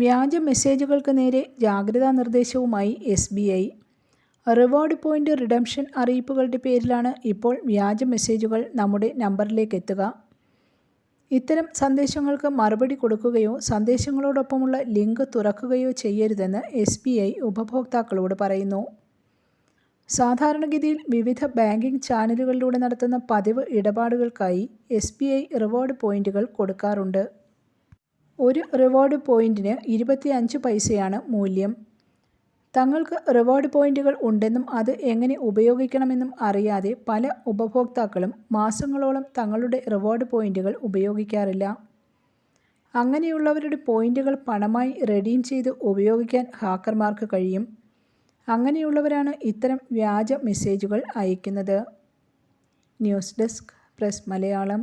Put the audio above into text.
വ്യാജ മെസ്സേജുകൾക്ക് നേരെ ജാഗ്രതാ നിർദ്ദേശവുമായി S B I. Reward point redemption അറിയിപ്പുകളുടെ പേരിലാണ് ഇപ്പോൾ വ്യാജ മെസ്സേജുകൾ നമ്മുടെ നമ്പറിലേക്ക് എത്തുക ഇത്തരം സന്ദേശങ്ങൾക്ക് മറുപടി കൊടുക്കുകയോ സന്ദേശങ്ങളോടൊപ്പമുള്ള ലിങ്ക് തുറക്കുകയോ ചെയ്യരുതെന്ന് എസ് ബി ഐ ഉപഭോക്താക്കളോട് പറയുന്നു. സാധാരണഗതിയിൽ വിവിധ ബാങ്കിംഗ് ചാനലുകളിലൂടെ നടത്തുന്ന പതിവ് ഇടപാടുകൾക്കായി എസ് ബി ഐ റിവാർഡ് പോയിന്റുകൾ കൊടുക്കാറുണ്ട്. ഒരു റിവാർഡ് പോയിന്റിന് ഇരുപത്തി അഞ്ച് പൈസയാണ് മൂല്യം. തങ്ങൾക്ക് റിവാർഡ് പോയിന്റുകൾ ഉണ്ടെന്നും അത് എങ്ങനെ ഉപയോഗിക്കണമെന്നും അറിയാതെ പല ഉപഭോക്താക്കളും മാസങ്ങളോളം തങ്ങളുടെ റിവാർഡ് പോയിന്റുകൾ ഉപയോഗിക്കാറില്ല. അങ്ങനെയുള്ളവരുടെ പോയിന്റുകൾ പണമായി റെഡീം ചെയ്ത് ഉപയോഗിക്കാൻ ഹാക്കർമാർക്ക് കഴിയും. അങ്ങനെയുള്ളവരാണ് ഇത്തരം വ്യാജ മെസ്സേജുകൾ അയക്കുന്നത്. News desk press Malayalam.